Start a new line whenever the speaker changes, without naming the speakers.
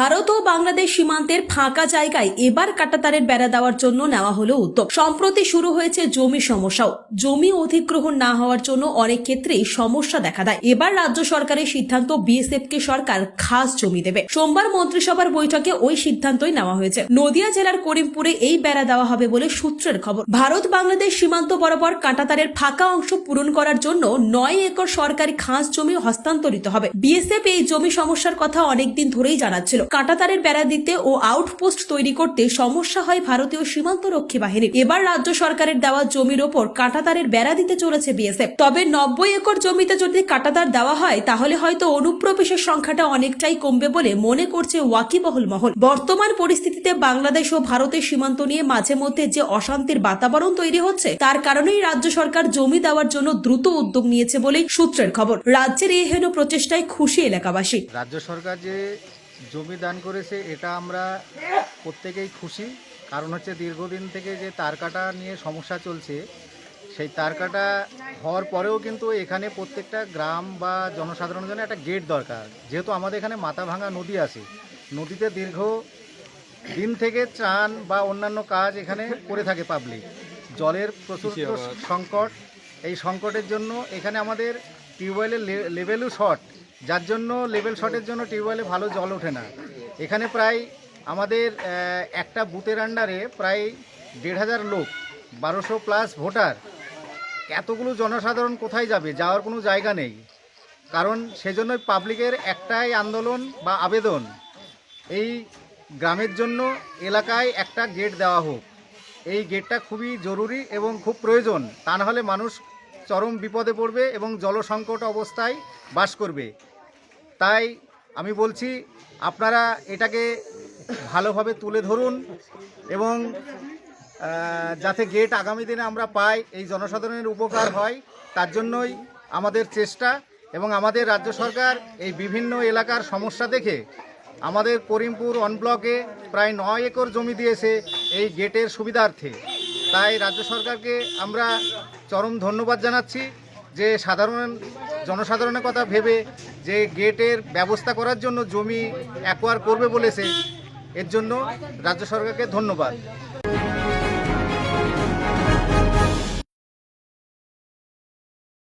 ভারত ও বাংলাদেশ সীমান্তের ফাঁকা জায়গায় এবার কাটাতারের বেড়া দেওয়ার জন্য নেওয়া হলো উদ্যোগ। সম্প্রতি শুরু হয়েছে জমি সমস্যাও। জমি অধিগ্রহণ না হওয়ার জন্য অনেক ক্ষেত্রেই সমস্যা দেখা দেয়। এবার রাজ্য সরকারের সিদ্ধান্ত বিএসএফ কে সরকার খাস জমি দেবে। সোমবার মন্ত্রিসভার বৈঠকে ওই সিদ্ধান্তই নেওয়া হয়েছে। নদিয়া জেলার করিমপুরে এই বেড়া দেওয়া হবে বলে সূত্রের খবর। ভারত বাংলাদেশ সীমান্ত বরাবর কাঁটাতারের ফাঁকা অংশ পূরণ করার জন্য নয় একর সরকারি খাস জমি হস্তান্তরিত হবে। বিএসএফ এই জমি সমস্যার কথা অনেকদিন ধরেই জানাচ্ছিল। কাঁটাতারের বেড়া দিতে ও আউটপোস্ট তৈরি করতে সমস্যা হয় ভারতীয় সীমান্ত রক্ষী বাহিনীর। এবার রাজ্য সরকারের দেওয়া জমির ওপর কাঁটাতারের বেড়া দিতে চলেছে বিএসএফ তবে নব্বই একর জমিতে যদি কাঁটাতার দেওয়া হয়, তাহলে হয়তো অনুপ্রবেশের সংখ্যাটা অনেকটাই কমবে বলে মনে করছে ওয়াকিবহল মহল। বর্তমান পরিস্থিতিতে বাংলাদেশ ও ভারতের সীমান্ত নিয়ে মাঝে মধ্যে যে অশান্তির বাতাবরণ তৈরি হচ্ছে, তার কারণেই রাজ্য সরকার জমি দেওয়ার জন্য দ্রুত উদ্যোগ নিয়েছে বলেই সূত্রের খবর। রাজ্যের এই হেন প্রচেষ্টায় খুশি এলাকাবাসী।
রাজ্য সরকার যে জমি দান করেছে এটা আমরা প্রত্যেকেই খুশি। কারণ হচ্ছে দীর্ঘদিন থেকে যে তার কাটা নিয়ে সমস্যা চলছে সেই তার কাটা হওয়ার পরেও কিন্তু এখানে প্রত্যেকটা গ্রাম বা জনসাধারণের জন্য একটা গেট দরকার। যেহেতু আমাদের এখানে মাথাভাঙা নদী আছে নদীতে দীর্ঘ দিন থেকে চান বা অন্যান্য কাজ এখানে করে থাকে পাবলিক জলের প্রচুর সংকট এই সংকটের জন্য এখানে আমাদের টিউবওয়েলের লেভেলও শর্ট যার জন্য লেভেল শটের জন্য টিউবওয়েলে ভালো জল ওঠে না। এখানে প্রায় আমাদের একটা বুথের আন্ডারে প্রায় দেড় হাজার লোক, বারোশো প্লাস ভোটার। এতগুলো জনসাধারণ কোথায় যাবে? যাওয়ার কোনো জায়গা নেই। কারণ সেজন্যই পাবলিকের একটাই আন্দোলন বা আবেদন, এই গ্রামের জন্য এলাকায় একটা গেট দেওয়া হোক। এই গেটটা খুবই জরুরি এবং খুব প্রয়োজন। তা না হলে মানুষ চরম বিপদে পড়বে এবং জলসংকট অবস্থায় বাস করবে। তাই আমি বলছি, আপনারা এটাকে ভালোভাবে তুলে ধরুন এবং যাতে গেট আগামী দিনে আমরা পাই, এই জনসাধারণের উপকার হয়, তার জন্যই আমাদের চেষ্টা এবং আমাদের রাজ্য সরকার এই বিভিন্ন এলাকার সমস্যা দেখে আমাদের করিমপুর অন ব্লকে প্রায় নয় একর জমি দিয়েছে এই গেটের সুবিধার্থে। তাই রাজ্য সরকারকে আমরা চরম ধন্যবাদ জানাচ্ছি যে সাধারণ জনসাধারণের কথা ভেবে যে গেটের ব্যবস্থা করার জন্য জমি অ্যাকোয়ার করবে বলেছে, এর জন্য রাজ্য সরকারকে ধন্যবাদ।